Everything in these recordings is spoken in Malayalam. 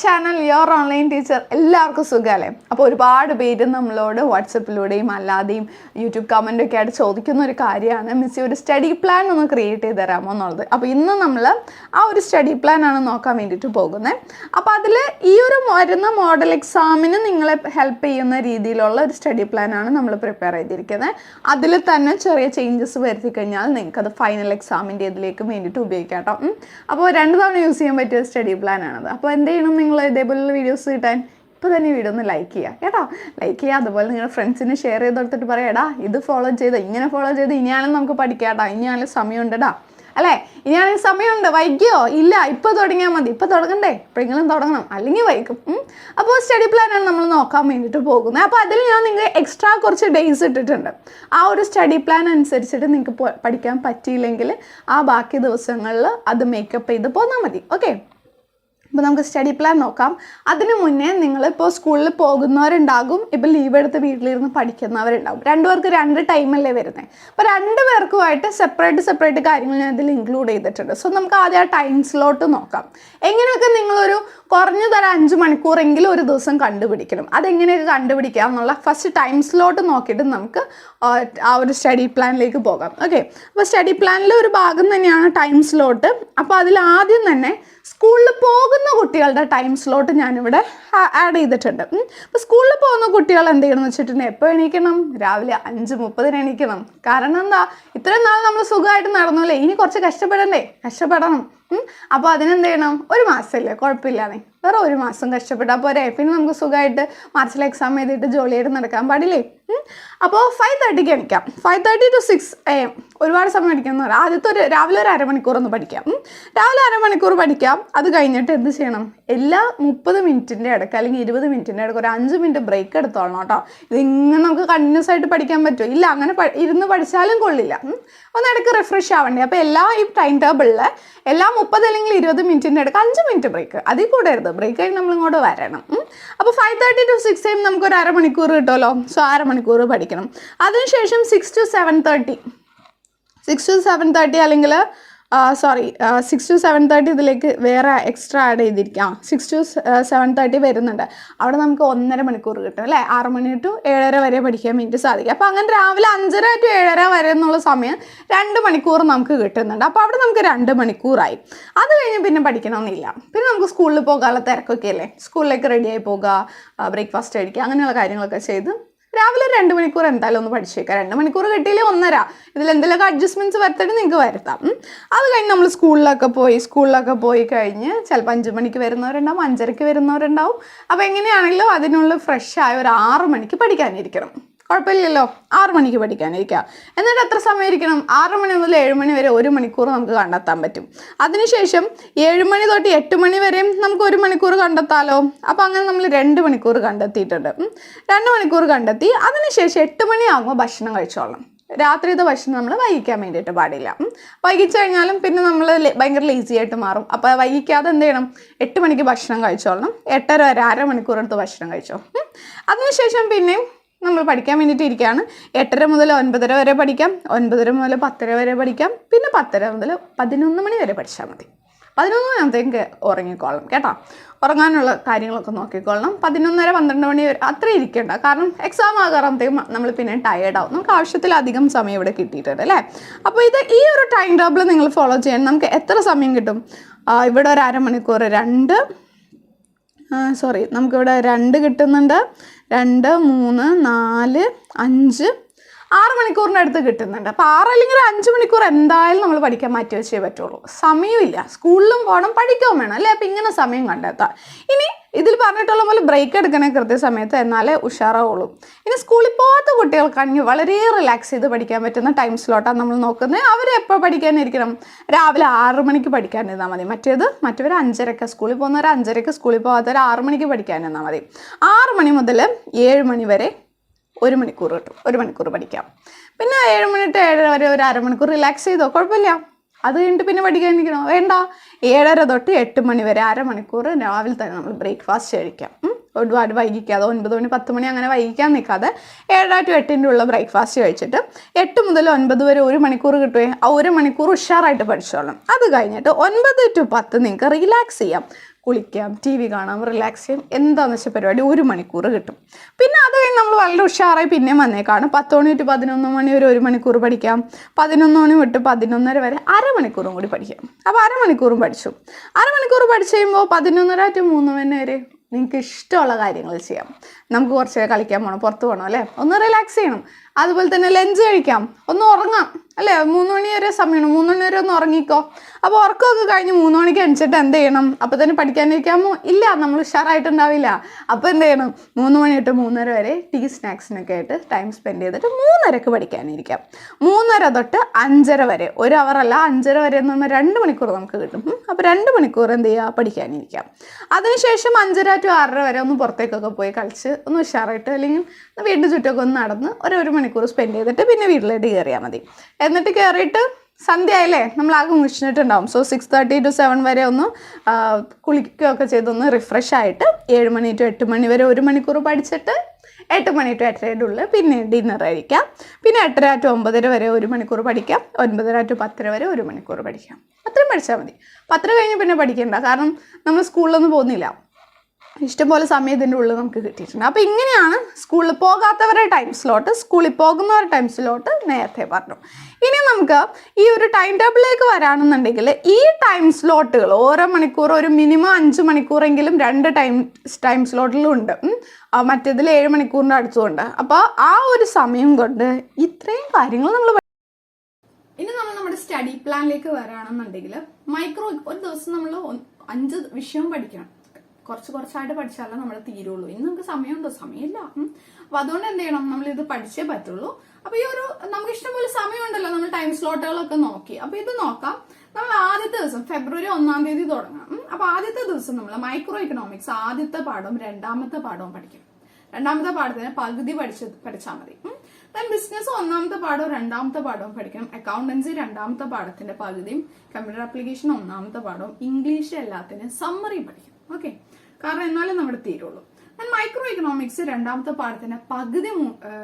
ചാനൽ യുവർ ഓൺലൈൻ ടീച്ചർ എല്ലാവർക്കും സുഖമല്ലേ? അപ്പോൾ ഒരുപാട് പേര് നമ്മളോട് വാട്സപ്പിലൂടെയും അല്ലാതെയും യൂട്യൂബ് കമന്റൊക്കെ ആയിട്ട് ചോദിക്കുന്ന ഒരു കാര്യമാണ്. മിസ്സി ഒരു സ്റ്റഡി പ്ലാൻ ഒന്ന് ക്രിയേറ്റ് ചെയ്ത് തരാമോ എന്നുള്ളത്. അപ്പോൾ ഇന്ന് നമ്മൾ ആ ഒരു സ്റ്റഡി പ്ലാൻ ആണ് നോക്കാൻ വേണ്ടിയിട്ട് പോകുന്നത് അപ്പോൾ അതിൽ ഈ ഒരു വരുന്ന മോഡൽ എക്സാമിന് നിങ്ങളെ ഹെൽപ്പ് ചെയ്യുന്ന രീതിയിലുള്ള ഒരു സ്റ്റഡി പ്ലാൻ ആണ് നമ്മൾ പ്രിപ്പയർ ചെയ്തിരിക്കുന്നത്. അതിൽ തന്നെ ചെറിയ ചേഞ്ചസ് വരുത്തി കഴിഞ്ഞാൽ നിങ്ങൾക്ക് അത് ഫൈനൽ എക്സാമിന്റെ ഇതിലേക്ക് വേണ്ടിയിട്ട് ഉപയോഗിക്കാം കേട്ടോ. അപ്പോൾ രണ്ട് തവണ യൂസ് ചെയ്യാൻ പറ്റിയ സ്റ്റഡി പ്ലാൻ ആണത്. അപ്പോൾ എന്ത് ചെയ്യണം നിങ്ങൾ ഇതേപോലുള്ള വീഡിയോസ് കിട്ടാൻ ഇപ്പോൾ തന്നെ വീഡിയോ ഒന്ന് ലൈക്ക് ചെയ്യുക കേട്ടോ? ലൈക്ക് ചെയ്യുക അതുപോലെ നിങ്ങളുടെ ഫ്രണ്ട്സിന് ഷെയർ ചെയ്ത് കൊടുത്തിട്ട് പറയാടാ ഇത് ഫോളോ ചെയ്ത് ഇങ്ങനെ ഫോളോ ചെയ്ത് ഇനിയാണെങ്കിലും നമുക്ക് പഠിക്കാം കേട്ടോ ഇനിയാണെങ്കിലും സമയമുണ്ടടാ അല്ലേ? ഇനിയാണെങ്കിൽ സമയമുണ്ട് വൈകിയോ? ഇല്ല ഇപ്പോൾ തുടങ്ങിയാൽ മതി. ഇപ്പോൾ തുടങ്ങണ്ടേ? എപ്പോഴെങ്കിലും തുടങ്ങണം. അല്ലെങ്കിൽ വൈകും. അപ്പോൾ സ്റ്റഡി പ്ലാനാണ് നമ്മൾ നോക്കാൻ വേണ്ടിയിട്ട് പോകുന്നത്. അപ്പോൾ അതിൽ ഞാൻ നിങ്ങൾക്ക് എക്സ്ട്രാ കുറച്ച് ഡേയ്സ് ഇട്ടിട്ടുണ്ട്. ആ ഒരു സ്റ്റഡി പ്ലാൻ അനുസരിച്ചിട്ട് നിങ്ങൾക്ക് പഠിക്കാൻ പറ്റിയില്ലെങ്കിൽ ആ ബാക്കി ദിവസങ്ങളിൽ അത് മേക്കപ്പ് ചെയ്ത് പോന്നാൽ മതി. ഓക്കെ അപ്പോൾ നമുക്ക് സ്റ്റഡി പ്ലാൻ നോക്കാം. അതിനു മുന്നേ നിങ്ങളിപ്പോൾ സ്കൂളിൽ പോകുന്നവരുണ്ടാകും. ഇപ്പോൾ ലീവ് എടുത്ത് വീട്ടിലിരുന്ന് പഠിക്കുന്നവരുണ്ടാകും. രണ്ടുപേർക്ക് രണ്ട് ടൈമല്ലേ വരുന്നത് അപ്പോൾ രണ്ട് പേർക്കുമായിട്ട് സെപ്പറേറ്റ് സെപ്പറേറ്റ് കാര്യങ്ങൾ ഞാൻ ഇതിൽ ഇൻക്ലൂഡ് ചെയ്തിട്ടുണ്ട്. സോ നമുക്ക് ആദ്യം ആ ടൈം സ്ലോട്ട് നോക്കാം. എങ്ങനെയൊക്കെ നിങ്ങളൊരു കുറഞ്ഞ തരം അഞ്ച് മണിക്കൂറെങ്കിലും ഒരു ദിവസം കണ്ടുപിടിക്കണം. അതെങ്ങനെയൊക്കെ കണ്ടുപിടിക്കാം എന്നുള്ള ഫസ്റ്റ് ടൈം സ്ലോട്ട് നോക്കിയിട്ട് നമുക്ക് ആ ഒരു സ്റ്റഡി പ്ലാനിലേക്ക് പോകാം. ഓക്കെ അപ്പോൾ സ്റ്റഡി പ്ലാനിലെ ഒരു ഭാഗം തന്നെയാണ് ടൈം സ്ലോട്ട് അപ്പോൾ അതിൽ ആദ്യം തന്നെ സ്കൂളിൽ പോകുന്ന കുട്ടികളുടെ ടൈം സ്ലോട്ട് ഞാനിവിടെ ആഡ് ചെയ്തിട്ടുണ്ട്. അപ്പോൾ സ്കൂളിൽ പോകുന്ന കുട്ടികൾ എന്ത് ചെയ്യണം വെച്ചിട്ടുണ്ടെങ്കിൽ എപ്പോൾ എണീക്കണം? രാവിലെ അഞ്ച് മുപ്പതിന് എണീക്കണം. കാരണം എന്താ ഇത്രയും നാൾ നമ്മൾ സുഖമായിട്ട് നടന്നല്ലേ? ഇനി കുറച്ച് കഷ്ടപ്പെടണ്ടേ? കഷ്ടപ്പെടണം. അപ്പോൾ അതിനെന്ത് ചെയ്യണം ഒരു മാസമല്ലേ കുഴപ്പമില്ലാന്നേ വേറെ ഒരു മാസം കഷ്ടപ്പെട്ടാൽ പോരെ പിന്നെ നമുക്ക് സുഖമായിട്ട് മാർച്ചിൽ എക്സാം എഴുതിയിട്ട് ജോലിയായിട്ട് നടക്കാൻ പാടില്ലേ. അപ്പോൾ ഫൈവ് തേർട്ടിക്ക് എണിക്കാം. Five thirty to six A M ഒരുപാട് സമയം പഠിക്കാമെന്ന് പറയാം. ആദ്യത്തെ ഒരു രാവിലെ ഒരു അരമണിക്കൂർ ഒന്ന് പഠിക്കാം. രാവിലെ അരമണിക്കൂർ പഠിക്കാം. അത് കഴിഞ്ഞിട്ട് എന്ത് ചെയ്യണം? എല്ലാ മുപ്പത് മിനിറ്റിന്റെ ഇടയ്ക്ക് അല്ലെങ്കിൽ ഇരുപത് മിനിറ്റിന്റെ ഇടയ്ക്ക് ഒരു അഞ്ച് മിനിറ്റ് ബ്രേക്ക് എടുത്തോളണം കേട്ടോ. ഇതിങ്ങനെ നമുക്ക് കണ്ടിന്യൂസ് ആയിട്ട് പഠിക്കാൻ പറ്റുമോ? ഇല്ല അങ്ങനെ ഇരുന്ന് പഠിച്ചാലും കൊള്ളില്ല. ഒന്ന് ഇടയ്ക്ക് റിഫ്രഷ് ആവണ്ടേ? അപ്പോൾ എല്ലാ ഈ ടൈം ടേബിളിൽ എല്ലാ മുപ്പത് അല്ലെങ്കിൽ ഇരുപത് മിനിറ്റിന്റെ ഇടയ്ക്ക് അഞ്ച് മിനിറ്റ് ബ്രേക്ക് അതിൽ കൂടരുത് ബ്രേക്ക് കഴിഞ്ഞ് നമ്മളിങ്ങോട്ട് വരണം. അപ്പോൾ five thirty to six time നമുക്ക് ഒരു അരമണിക്കൂർ കിട്ടുമല്ലോ? സോ അരമണിക്കൂർ പഠിക്കണം. അതിനുശേഷം six to seven thirty six to seven thirty അല്ലെങ്കിൽ sorry six to seven thirty ഇതിലേക്ക് വേറെ എക്സ്ട്രാ ആഡ് ചെയ്തിരിക്കാം. സിക്സ് ടു സെവൻ തേർട്ടി വരുന്നുണ്ട്. അവിടെ നമുക്ക് ഒന്നര മണിക്കൂർ കിട്ടും അല്ലേ? ആറ് മണി ടു ഏഴര വരെ പഠിക്കാൻ വേണ്ടി സാധിക്കും. അപ്പോൾ അങ്ങനെ രാവിലെ അഞ്ചര ടു ഏഴര വരെ എന്നുള്ള സമയം രണ്ട് മണിക്കൂർ നമുക്ക് കിട്ടുന്നുണ്ട്. അപ്പോൾ അവിടെ നമുക്ക് രണ്ട് മണിക്കൂറായി. അത് കഴിഞ്ഞ് പിന്നെ പഠിക്കണമെന്നില്ല. പിന്നെ നമുക്ക് സ്കൂളിൽ പോകാനുള്ള തിരക്കൊക്കെ അല്ലേ? സ്കൂളിലേക്ക് റെഡിയായി പോകുക ബ്രേക്ക്ഫാസ്റ്റ് കഴിക്കുക അങ്ങനെയുള്ള കാര്യങ്ങളൊക്കെ ചെയ്ത് രാവിലെ രണ്ട് മണിക്കൂർ എന്തായാലും ഒന്ന് പഠിച്ചേക്കാം. രണ്ട് മണിക്കൂർ കിട്ടിയില്ലേ ഒന്നര. ഇതിൽ എന്തെങ്കിലുമൊക്കെ അഡ്ജസ്റ്റ്മെന്റ്സ് വരുത്തിട്ട് നിങ്ങൾക്ക് വരുത്താം. അത് കഴിഞ്ഞ് നമ്മൾ സ്കൂളിലൊക്കെ പോയി സ്കൂളിലൊക്കെ പോയി കഴിഞ്ഞ് ചിലപ്പോൾ അഞ്ച് മണിക്ക് വരുന്നവരുണ്ടാവും അഞ്ചരയ്ക്ക് വരുന്നവരുണ്ടാവും. അപ്പോൾ എങ്ങനെയാണെങ്കിലും അതിനുള്ള ഫ്രഷ് ആയ ഒരു ആറ് മണിക്ക് പഠിക്കാനിരിക്കണം. കുഴപ്പമില്ലല്ലോ. ആറു മണിക്ക് പഠിക്കാനിരിക്കുക എന്നിട്ട് എത്ര സമയം ഇരിക്കണം ആറ് മണി മുതൽ ഏഴ് മണി വരെ ഒരു മണിക്കൂർ നമുക്ക് കണ്ടെത്താൻ പറ്റും. അതിനുശേഷം ഏഴ് മണി തൊട്ട് എട്ട് മണി വരെയും നമുക്ക് ഒരു മണിക്കൂർ കണ്ടെത്താലോ? അപ്പോൾ അങ്ങനെ നമ്മൾ രണ്ട് മണിക്കൂർ കണ്ടെത്തിയിട്ടുണ്ട്. രണ്ട് മണിക്കൂർ കണ്ടെത്തി അതിനുശേഷം എട്ട് മണിയാകുമ്പോൾ ഭക്ഷണം കഴിച്ചോളണം. രാത്രിയത്തെ ഭക്ഷണം നമ്മൾ വൈകിക്കാൻ വേണ്ടിയിട്ട് പാടില്ല. വൈകിച്ചു കഴിഞ്ഞാലും പിന്നെ നമ്മൾ ഭയങ്കര ലേസി ആയിട്ട് മാറും. അപ്പോൾ വൈകിക്കാതെ എന്ത് ചെയ്യണം? എട്ട് മണിക്ക് ഭക്ഷണം കഴിച്ചോളണം. എട്ടര വരെ അര മണിക്കൂർ എടുത്ത് ഭക്ഷണം കഴിച്ചോ. അതിനുശേഷം പിന്നെയും നമ്മൾ പഠിക്കാൻ വേണ്ടിയിട്ട് ഇരിക്കുകയാണ്. എട്ടര മുതൽ ഒൻപതര വരെ പഠിക്കാം. ഒൻപതര മുതൽ പത്തര വരെ പഠിക്കാം. പിന്നെ പത്തര മുതൽ പതിനൊന്ന് മണി വരെ പഠിച്ചാൽ മതി. പതിനൊന്ന് മണിയാകുമ്പോഴത്തേക്ക് ഉറങ്ങിക്കോളണം കേട്ടോ? ഉറങ്ങാനുള്ള കാര്യങ്ങളൊക്കെ നോക്കിക്കോളണം. പതിനൊന്നര പന്ത്രണ്ട് മണി വരെ അത്ര ഇരിക്കണ്ട. കാരണം എക്സാം ആകാറാകുമ്പോഴത്തേക്കും നമ്മൾ പിന്നെ ടയേർഡ് ആവും. നമുക്ക് ആവശ്യത്തിലധികം സമയം ഇവിടെ കിട്ടിയിട്ടുണ്ട് അല്ലേ? അപ്പോൾ ഇത് ഈ ഒരു ടൈം ടേബിൾ നിങ്ങൾ ഫോളോ ചെയ്യാൻ നമുക്ക് എത്ര സമയം കിട്ടും? ഇവിടെ ഒരു അരമണിക്കൂർ രണ്ട് സോറി നമുക്കിവിടെ രണ്ട് കിട്ടുന്നുണ്ട്. രണ്ട് മൂന്ന് നാല് അഞ്ച് ആറ് അടുത്ത് കിട്ടുന്നുണ്ട്. അപ്പോൾ ആറ് അല്ലെങ്കിൽ അഞ്ച് മണിക്കൂർ എന്തായാലും നമ്മൾ പഠിക്കാൻ മാറ്റി വെച്ചേ പറ്റുള്ളൂ. സമയമില്ല. സ്കൂളിലും പോകണം പഠിക്കുകയും വേണം. അല്ലേ? അപ്പോൾ ഇങ്ങനെ സമയം കണ്ടെത്താം. ഇനി ഇതിൽ പറഞ്ഞിട്ടുള്ള പോലെ ബ്രേക്ക് എടുക്കണേ കൃത്യസമയത്ത് എന്നാലേ ഉഷാറാവുള്ളൂ. ഇനി സ്കൂളിൽ പോകാത്ത കുട്ടികൾക്കാണെങ്കിൽ വളരെ റിലാക്സ് ചെയ്ത് പഠിക്കാൻ പറ്റുന്ന ടൈം സ്ലോട്ടാണ് നമ്മൾ നോക്കുന്നത്. അവർ എപ്പോൾ പഠിക്കാനിരിക്കണം? രാവിലെ ആറ് മണിക്ക് പഠിക്കാനിരുന്നാൽ മതി. മറ്റേത് മറ്റവർ അഞ്ചരക്ക് സ്കൂളിൽ പോകുന്നവർ അഞ്ചരക്ക് സ്കൂളിൽ പോകാത്തവർ ആറ് മണിക്ക് പഠിക്കാനിരുന്നാൽ മതി. ആറ് മണി മുതൽ ഏഴ് മണി വരെ ഒരു മണിക്കൂർ കിട്ടും. ഒരു മണിക്കൂർ പഠിക്കാം. പിന്നെ ഏഴ് മണി ടു ഏഴര വരെ ഒരു അരമണിക്കൂർ റിലാക്സ് ചെയ്തോ? കുഴപ്പമില്ല. അത് കഴിഞ്ഞിട്ട് പിന്നെ പഠിക്കാൻ നിൽക്കണോ. വേണ്ട. ഏഴര തൊട്ട് എട്ട് മണി വരെ അരമണിക്കൂർ രാവിലെ തന്നെ നമ്മൾ ബ്രേക്ക്ഫാസ്റ്റ് കഴിക്കാം. ഒരുപാട് വൈകിക്കാതെ ഒൻപത് മണി പത്ത് മണി അങ്ങനെ വൈകിക്കാൻ നിൽക്കാതെ ഏഴര ടു എട്ടിന്റെ ഉള്ള ബ്രേക്ക്ഫാസ്റ്റ് കഴിച്ചിട്ട് എട്ട് മുതൽ ഒൻപത് വരെ ഒരു മണിക്കൂർ കിട്ടുമേ ആ ഒരു മണിക്കൂർ ഉഷാറായിട്ട് പഠിച്ചോളാം. അത് കഴിഞ്ഞിട്ട് ഒൻപത് ടു പത്ത് നിങ്ങൾക്ക് റിലാക്സ് ചെയ്യാം. കുളിക്കാം ടി വി കാണാം റിലാക്സ് ചെയ്യാം. എന്താണെന്ന് വെച്ചാൽ പരിപാടി? ഒരു മണിക്കൂർ കിട്ടും. പിന്നെ അത് കഴിഞ്ഞ് നമ്മൾ വളരെ ഉഷാറായി പിന്നെ വന്നേക്കാണ്. പത്ത് മണി തൊട്ട് പതിനൊന്ന് മണി വരെ ഒരു മണിക്കൂർ പഠിക്കാം. പതിനൊന്ന് മണി തൊട്ട് പതിനൊന്നര വരെ അരമണിക്കൂറും കൂടി പഠിക്കാം. അപ്പോൾ അരമണിക്കൂറും പഠിച്ചു. അരമണിക്കൂർ പഠിച്ചു കഴിയുമ്പോൾ പതിനൊന്നര ടു മൂന്ന് മണി വരെ നിങ്ങൾക്ക് ഇഷ്ടമുള്ള കാര്യങ്ങൾ ചെയ്യാം. നമുക്ക് കുറച്ച് കളിക്കാൻ പോകണം പുറത്ത് പോകണം അല്ലേ? ഒന്ന് റിലാക്സ് ചെയ്യണം. അതുപോലെ തന്നെ ലഞ്ച് കഴിക്കാം. ഒന്ന് ഉറങ്ങാം. അല്ലേ? മൂന്ന് മണി വരെ സമയമാണ്. മൂന്ന് മണി വരെ ഒന്ന് ഉറങ്ങിക്കോ. അപ്പോൾ ഉറക്കമൊക്കെ കഴിഞ്ഞ് മൂന്ന് മണിക്ക് എണിച്ചിട്ട് എന്ത് ചെയ്യണം? അപ്പോൾ തന്നെ പഠിക്കാനിരിക്കാമോ? ഇല്ല നമ്മൾ ഉഷാറായിട്ടുണ്ടാവില്ല. അപ്പോൾ എന്ത് ചെയ്യണം? മൂന്ന് മണി തൊട്ട് മൂന്നര വരെ ടീ സ്നാക്സിനൊക്കെ ആയിട്ട് ടൈം സ്പെൻഡ് ചെയ്തിട്ട് മൂന്നരക്ക് പഠിക്കാനിരിക്കാം. മൂന്നര തൊട്ട് അഞ്ചര വരെ. ഒരു അവറല്ല അഞ്ചര വരെ എന്ന് പറഞ്ഞാൽ രണ്ട് മണിക്കൂർ നമുക്ക് കിട്ടും. അപ്പോൾ രണ്ട് മണിക്കൂർ എന്ത് ചെയ്യുക? പഠിക്കാനിരിക്കാം. അതിനുശേഷം അഞ്ചര ടു ആറര വരെ ഒന്ന് പുറത്തേക്കൊക്കെ പോയി കളിച്ച് ഒന്ന് ഉഷാറായിട്ട് അല്ലെങ്കിൽ വീടിന്റെ ചുറ്റൊക്കെ ഒന്ന് നടന്ന് ഒരു ഒരു മണിക്കൂർ സ്പെൻഡ് ചെയ്തിട്ട് പിന്നെ വീട്ടിലേക്ക് കയറിയാൽ മതി. എന്നിട്ട് കയറിയിട്ട് സന്ധ്യ ആയില്ലേ നമ്മൾ ആകെ മുഷിച്ചിട്ടുണ്ടാവും so six thirty to seven വരെ ഒന്ന് കുളിക്കുകയൊക്കെ ചെയ്തൊന്ന് റിഫ്രഷ് ആയിട്ട് ഏഴ് മണി ടു എട്ട് മണി വരെ ഒരു മണിക്കൂർ പഠിച്ചിട്ട് എട്ട് മണി ടു എട്ടരയുടെ ഉള്ളിൽ പിന്നെ ഡിന്നർ കഴിക്കാം പിന്നെ എട്ടര ടു ഒമ്പതര വരെ ഒരു മണിക്കൂർ പഠിക്കാം. ഒൻപതര ടു പത്തര വരെ ഒരു മണിക്കൂർ പഠിക്കാം. അത്രയും പഠിച്ചാൽ മതി. പത്തര കഴിഞ്ഞ് പിന്നെ പഠിക്കണ്ട. കാരണം നമ്മൾ സ്കൂളിലൊന്നും പോകുന്നില്ല. ഇഷ്ടംപോലെ സമയം ഇതിന്റെ ഉള്ളിൽ നമുക്ക് കിട്ടിയിട്ടുണ്ട്. അപ്പോൾ ഇങ്ങനെയാണ് സ്കൂളിൽ പോകാത്തവരുടെ ടൈം സ്ലോട്ട് സ്കൂളിൽ പോകുന്നവരുടെ ടൈം സ്ലോട്ട് നേരത്തെ പറഞ്ഞു. ഇനി നമുക്ക് ഈ ഒരു ടൈം ടേബിളിലേക്ക് വരാണെന്നുണ്ടെങ്കിൽ ഈ ടൈം സ്ലോട്ടുകൾ ഓരോ മണിക്കൂർ ഒരു മിനിമം അഞ്ച് മണിക്കൂറെങ്കിലും രണ്ട് ടൈം ടൈം സ്ലോട്ടിലും ഉണ്ട്. ഉം. ആ, മറ്റേതിൽ ഏഴ് മണിക്കൂറിന്റെ അടുത്തുകൊണ്ട് അപ്പോൾ ആ ഒരു സമയം കൊണ്ട് ഇത്രയും കാര്യങ്ങൾ നമ്മൾ ഇനി നമ്മൾ നമ്മുടെ സ്റ്റഡി പ്ലാനിലേക്ക് വരാണെന്നുണ്ടെങ്കിൽ മൈക്രോ ഒരു ദിവസം നമ്മൾ അഞ്ച് വിഷയം പഠിക്കണം. കുറച്ച് കുറച്ചായിട്ട് പഠിച്ചാലേ നമ്മൾ തീരുള്ളൂ. ഇന്ന് നമുക്ക് സമയമുണ്ടോ? സമയമില്ല. അപ്പൊ അതുകൊണ്ട് എന്ത് ചെയ്യണം? നമ്മൾ ഇത് പഠിച്ചേ പറ്റുള്ളൂ. അപ്പൊ ഈ ഒരു നമുക്ക് ഇഷ്ടംപോലെ സമയമുണ്ടല്ലോ നമ്മൾ ടൈം സ്ലോട്ടുകളൊക്കെ നോക്കി. അപ്പൊ ഇത് നോക്കാം. നമ്മൾ ആദ്യത്തെ ദിവസം ഫെബ്രുവരി ഒന്നാം തീയതി തുടങ്ങാം. അപ്പൊ ആദ്യത്തെ ദിവസം നമ്മൾ മൈക്രോ ഇക്കണോമിക്സ് ആദ്യത്തെ പാഠവും രണ്ടാമത്തെ പാഠവും പഠിക്കും. രണ്ടാമത്തെ പാഠത്തിന് പകുതി പഠിച്ച് പഠിച്ചാൽ മതി. ബിസിനസ് ഒന്നാമത്തെ പാഠവും രണ്ടാമത്തെ പാഠവും പഠിക്കണം. അക്കൗണ്ടൻസി രണ്ടാമത്തെ പാഠത്തിന്റെ പകുതിയും കമ്പ്യൂട്ടർ ആപ്ലിക്കേഷൻ ഒന്നാമത്തെ പാഠവും ഇംഗ്ലീഷ് എല്ലാത്തിനും സമ്മറി പഠിക്കണം. ഓക്കെ കാരണം എന്നാലും നമ്മുടെ തീരുള്ളൂ. ഞാൻ മൈക്രോ ഇക്കണോമിക്സ് രണ്ടാമത്തെ പാഠത്തിന്റെ പകുതി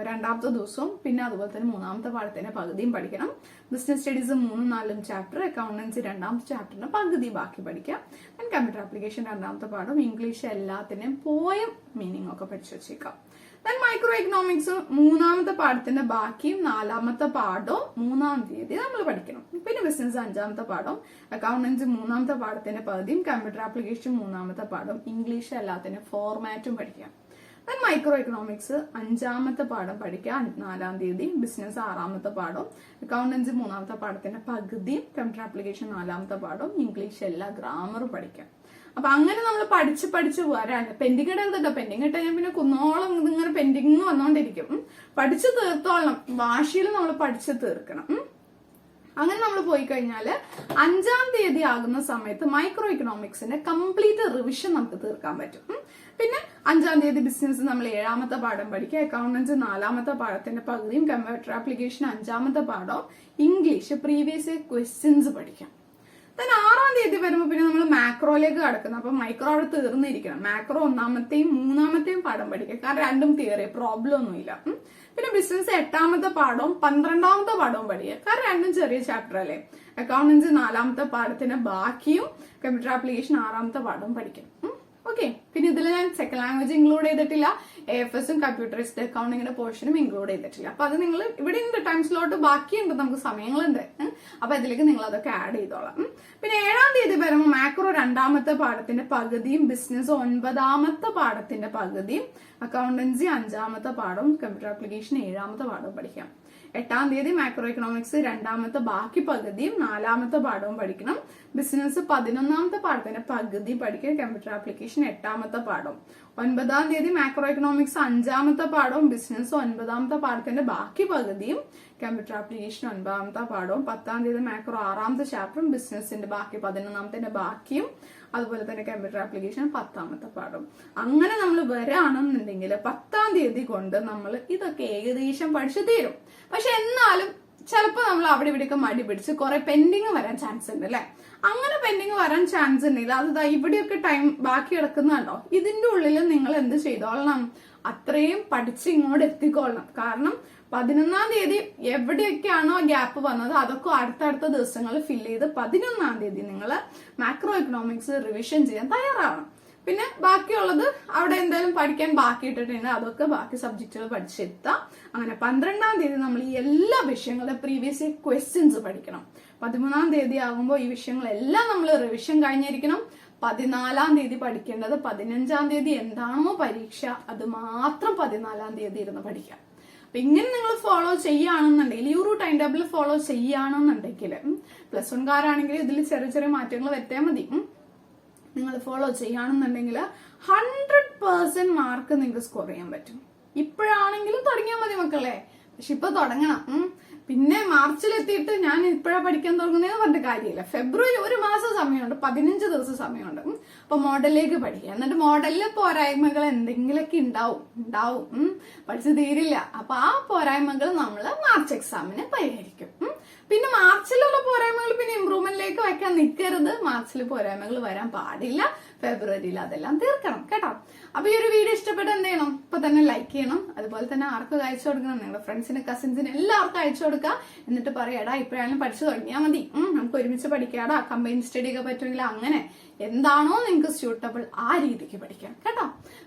രണ്ടാമത്തെ ദിവസവും പിന്നെ അതുപോലെ തന്നെ മൂന്നാമത്തെ പാഠത്തിന്റെ പകുതിയും പഠിക്കണം. ബിസിനസ് സ്റ്റഡീസ് മൂന്നും നാലും ചാപ്റ്റർ അക്കൗണ്ടൻസി രണ്ടാമത്തെ ചാപ്റ്ററിന് പകുതി ബാക്കി പഠിക്കാം. ഞാൻ കമ്പ്യൂട്ടർ ആപ്ലിക്കേഷൻ രണ്ടാമത്തെ പാഠം ഇംഗ്ലീഷ് എല്ലാത്തിനും പോയം മീനിങ് ഒക്കെ പഠിച്ചു വെച്ചേക്കാം. ദെൻ മൈക്രോ എക്കണോമിക്സ് മൂന്നാമത്തെ പാഠത്തിന്റെ ബാക്കിയും നാലാമത്തെ പാഠവും മൂന്നാം തീയതി നമ്മൾ പഠിക്കണം. പിന്നെ ബിസിനസ് അഞ്ചാമത്തെ പാഠം അക്കൗണ്ടൻസ് മൂന്നാമത്തെ പാഠത്തിന്റെ പകുതിയും കമ്പ്യൂട്ടർ ആപ്ലിക്കേഷൻ മൂന്നാമത്തെ പാഠം ഇംഗ്ലീഷ് എല്ലാത്തിനും ഫോർമാറ്റും പഠിക്കാം. ദെൻ മൈക്രോ എക്കണോമിക്സ് അഞ്ചാമത്തെ പാഠം പഠിക്കുക നാലാം തീയതി. ബിസിനസ് ആറാമത്തെ പാഠം അക്കൗണ്ടൻസ് മൂന്നാമത്തെ പാഠത്തിന്റെ പകുതിയും കമ്പ്യൂട്ടർ ആപ്ലിക്കേഷൻ നാലാമത്തെ പാഠം ഇംഗ്ലീഷ് എല്ലാ ഗ്രാമറും പഠിക്കാം. അപ്പൊ അങ്ങനെ നമ്മൾ പഠിച്ച് പഠിച്ച് പോരാണ് പെൻഡിങ് ഇടരുതട്ടോ പെൻഡിങ് ഇട്ട് കഴിഞ്ഞാൽ പിന്നെ കുന്നോളം ഇങ്ങനെ പെൻഡിങ് വന്നോണ്ടിരിക്കും. പഠിച്ചു തീർത്തോളം വാശിയിൽ നമ്മൾ പഠിച്ചു തീർക്കണം. അങ്ങനെ നമ്മൾ പോയി കഴിഞ്ഞാൽ അഞ്ചാം തീയതി ആകുന്ന സമയത്ത് മൈക്രോ ഇക്കണോമിക്സിന്റെ കംപ്ലീറ്റ് റിവിഷൻ നമുക്ക് തീർക്കാൻ പറ്റും. പിന്നെ അഞ്ചാം തീയതി ബിസിനസ് നമ്മൾ ഏഴാമത്തെ പാഠം പഠിക്കുക. അക്കൗണ്ടൻസ് നാലാമത്തെ പാഠത്തിന്റെ പകുതിയും കമ്പ്യൂട്ടർ ആപ്ലിക്കേഷൻ അഞ്ചാമത്തെ പാഠം ഇംഗ്ലീഷ് പ്രീവിയസ് ക്വസ്റ്റ്യൻസ് പഠിക്കാം. Then ആറാം തീയതി വരുമ്പോൾ പിന്നെ നമ്മൾ മാക്രോയിലേക്ക് കടക്കുന്നു. അപ്പൊ മൈക്രോ അവിടെ തീർന്നിരിക്കണം. മാക്രോ ഒന്നാമത്തെയും മൂന്നാമത്തെയും പാഠം പഠിക്കുക. കാരണം രണ്ടും തിയറി പ്രോബ്ലം ഒന്നുമില്ല. പിന്നെ ബിസിനസ് എട്ടാമത്തെ പാഠവും പന്ത്രണ്ടാമത്തെ പാഠവും പഠിക്കുക. കാരണം രണ്ടും ചെറിയ ചാപ്റ്റർ അല്ലേ? അക്കൗണ്ടൻസ് നാലാമത്തെ പാഠത്തിന്റെ ബാക്കിയും കമ്പ്യൂട്ടർ ആപ്ലിക്കേഷൻ ആറാമത്തെ പാഠവും പഠിക്കും ഓക്കെ പിന്നെ ഇതിൽ ഞാൻ സെക്കൻഡ് ലാംഗ്വേജ് ഇൻക്ലൂഡ് ചെയ്തിട്ടില്ല. എ എഫ് എസും കമ്പ്യൂട്ടറിസ്റ്റ് അക്കൗണ്ടിങ്ങിന്റെ പോർഷനും ഇൻക്ലൂഡ് ചെയ്തിട്ടില്ല. അപ്പൊ അത് നിങ്ങൾ ഇവിടെ ഉണ്ട് ടൈം സ്ലോട്ട് ബാക്കിയുണ്ട് നമുക്ക് സമയങ്ങളുണ്ട്. അപ്പൊ അതിലേക്ക് നിങ്ങൾ അതൊക്കെ ആഡ് ചെയ്തോളാം. പിന്നെ ഏഴാം തീയതി വരുമ്പോൾ മാക്രോ രണ്ടാമത്തെ പാഠത്തിന്റെ പകുതിയും ബിസിനസ് ഒൻപതാമത്തെ പാഠത്തിന്റെ പകുതിയും അക്കൗണ്ടൻസി അഞ്ചാമത്തെ പാഠവും കമ്പ്യൂട്ടർ ആപ്ലിക്കേഷൻ ഏഴാമത്തെ പാഠവും പഠിക്കാം. എട്ടാം തീയതി മാക്രോ ഇക്കണോമിക്സ് രണ്ടാമത്തെ ബാക്കി പകുതിയും നാലാമത്തെ പാഠവും പഠിക്കണം. ബിസിനസ് പതിനൊന്നാമത്തെ പാഠത്തിന്റെ പകുതി പഠിക്കണം കമ്പ്യൂട്ടർ ആപ്ലിക്കേഷൻ എട്ടാമത്തെ പാഠവും ഒൻപതാം തീയതി മാക്രോ ഇക്കണോമിക്സ് അഞ്ചാമത്തെ പാഠവും ബിസിനസ് ഒൻപതാമത്തെ പാഠത്തിന്റെ ബാക്കി പകുതിയും കമ്പ്യൂട്ടർ ആപ്ലിക്കേഷൻ ഒൻപതാമത്തെ പാഠവും പത്താം തീയതി മാക്രോ ആറാമത്തെ ചാപ്റ്ററും ബിസിനസിന്റെ ബാക്കി പതിനൊന്നാമത്തിന്റെ ബാക്കിയും അതുപോലെ തന്നെ കമ്പ്യൂട്ടർ ആപ്ലിക്കേഷൻ പത്താമത്തെ പാഠം അങ്ങനെ നമ്മൾ വരാണെന്നുണ്ടെങ്കിൽ പത്താം തീയതി കൊണ്ട് നമ്മൾ ഇതൊക്കെ ഏകദേശം പഠിച്ചു തീരും. പക്ഷെ എന്നാലും ചിലപ്പോൾ നമ്മൾ അവിടെ ഇവിടെയൊക്കെ മടി പിടിച്ച് കുറെ പെൻഡിങ് വരാൻ ചാൻസ് ഉണ്ട് അല്ലെ? അങ്ങനെ പെൻഡിങ് വരാൻ ചാൻസ് ഉണ്ടെങ്കിൽ അത് ഇവിടെയൊക്കെ ടൈം ബാക്കി കിടക്കുന്നുണ്ടോ ഇതിന്റെ ഉള്ളിൽ നിങ്ങൾ എന്ത് ചെയ്തോളണം? അത്രയും പഠിച്ച് ഇങ്ങോട്ട് എത്തിക്കൊള്ളണം. കാരണം പതിനൊന്നാം തീയതി എവിടെയൊക്കെയാണോ ഗ്യാപ്പ് വന്നത് അതൊക്കെ അടുത്തടുത്ത ദിവസങ്ങളിൽ ഫില്ല് ചെയ്ത് പതിനൊന്നാം തീയതി നിങ്ങൾ മാക്രോ എക്കണോമിക്സ് റിവിഷൻ ചെയ്യാൻ തയ്യാറാവണം. പിന്നെ ബാക്കിയുള്ളത് അവിടെ എന്തായാലും പഠിക്കാൻ ബാക്കി ഇട്ടിട്ടുണ്ട് അതൊക്കെ ബാക്കി സബ്ജക്റ്റുകൾ പഠിച്ചെത്താം. അങ്ങനെ പന്ത്രണ്ടാം തീയതി നമ്മൾ ഈ എല്ലാ വിഷയങ്ങളുടെ പ്രീവിയസ് ക്വസ്റ്റ്യൻസ് പഠിക്കണം. പതിമൂന്നാം തീയതി ആകുമ്പോൾ ഈ വിഷയങ്ങളെല്ലാം നമ്മൾ റിവിഷൻ കഴിഞ്ഞിരിക്കണം. പതിനാലാം തീയതി പഠിക്കേണ്ടത് പതിനഞ്ചാം തീയതി എന്താണോ പരീക്ഷ അത് മാത്രം പതിനാലാം തീയതി ഇരുന്ന് പഠിക്കാം. അപ്പൊ ഇങ്ങനെ നിങ്ങൾ ഫോളോ ചെയ്യുകയാണെന്നുണ്ടെങ്കിൽ ഈ ഒരു ടൈം ടേബിൾ ഫോളോ ചെയ്യുകയാണെന്നുണ്ടെങ്കിൽ പ്ലസ് വൺകാരാണെങ്കിൽ ഇതിൽ ചെറിയ ചെറിയ മാറ്റങ്ങൾ വരുത്തിയാൽ മതി. നിങ്ങൾ ഫോളോ ചെയ്യുകയാണെന്നുണ്ടെങ്കിൽ ഹൺഡ്രഡ് പേഴ്സെന്റ് മാർക്ക് നിങ്ങൾക്ക് സ്കോർ ചെയ്യാൻ പറ്റും. ഇപ്പോഴാണെങ്കിലും തുടങ്ങിയാൽ മതി മക്കളെ. പക്ഷെ ഇപ്പൊ തുടങ്ങണം. പിന്നെ മാർച്ചിലെത്തിയിട്ട് ഞാൻ ഇപ്പോഴാ പഠിക്കാൻ തുടങ്ങുന്നതെന്ന് പറഞ്ഞിട്ട് കാര്യമില്ല. ഫെബ്രുവരി ഒരു മാസം സമയമുണ്ട്. പതിനഞ്ച് ദിവസം സമയമുണ്ട്. അപ്പൊ മോഡലിലേക്ക് പഠിക്കുക. എന്നിട്ട് മോഡലിലെ പോരായ്മകൾ എന്തെങ്കിലുമൊക്കെ ഉണ്ടാവും. ഉണ്ടാവും. പഠിച്ചു തീരില്ല. അപ്പൊ ആ പോരായ്മകൾ നമ്മൾ മാർച്ച് എക്സാമിന് പരിഹരിക്കും. പിന്നെ മാർച്ചിലുള്ള പോരായ്മകൾ പിന്നെ ഇമ്പ്രൂവ്മെന്റിലേക്ക് വയ്ക്കാൻ നിൽക്കരുത് മാർച്ചിൽ പോരായ്മകൾ വരാൻ പാടില്ല. ഫെബ്രുവരിയിൽ അതെല്ലാം തീർക്കണം. കേട്ടോ? അപ്പൊ ഈ ഒരു വീഡിയോ ഇഷ്ടപ്പെട്ട എന്ത് ചെയ്യണം? ഇപ്പൊ തന്നെ ലൈക്ക് ചെയ്യണം. അതുപോലെ തന്നെ ആർക്കും അയച്ചു കൊടുക്കണം. നിങ്ങളുടെ ഫ്രണ്ട്സിന് കസിൻസിന് എല്ലാവർക്കും അയച്ചു കൊടുക്കുക. എന്നിട്ട് പറയാടാ ഇപ്പോഴായാലും പഠിച്ചു തുടങ്ങിയാൽ മതി. നമുക്ക് ഒരുമിച്ച് പഠിക്കാടാ കമ്പൈൻ സ്റ്റഡി ഒക്കെ പറ്റുമെങ്കിൽ അങ്ങനെ എന്താണോ നിങ്ങൾക്ക് സ്യൂട്ടബിൾ ആ രീതിക്ക് പഠിക്കാം. കേട്ടോ?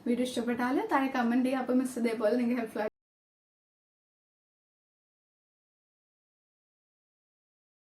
വീഡിയോ ഇഷ്ടപ്പെട്ടാൽ താഴെ കമന്റ് ചെയ്യുക. അപ്പൊ മിസ് ഇതേപോലെ നിങ്ങൾക്ക് ഹെൽപ്ഫുൾ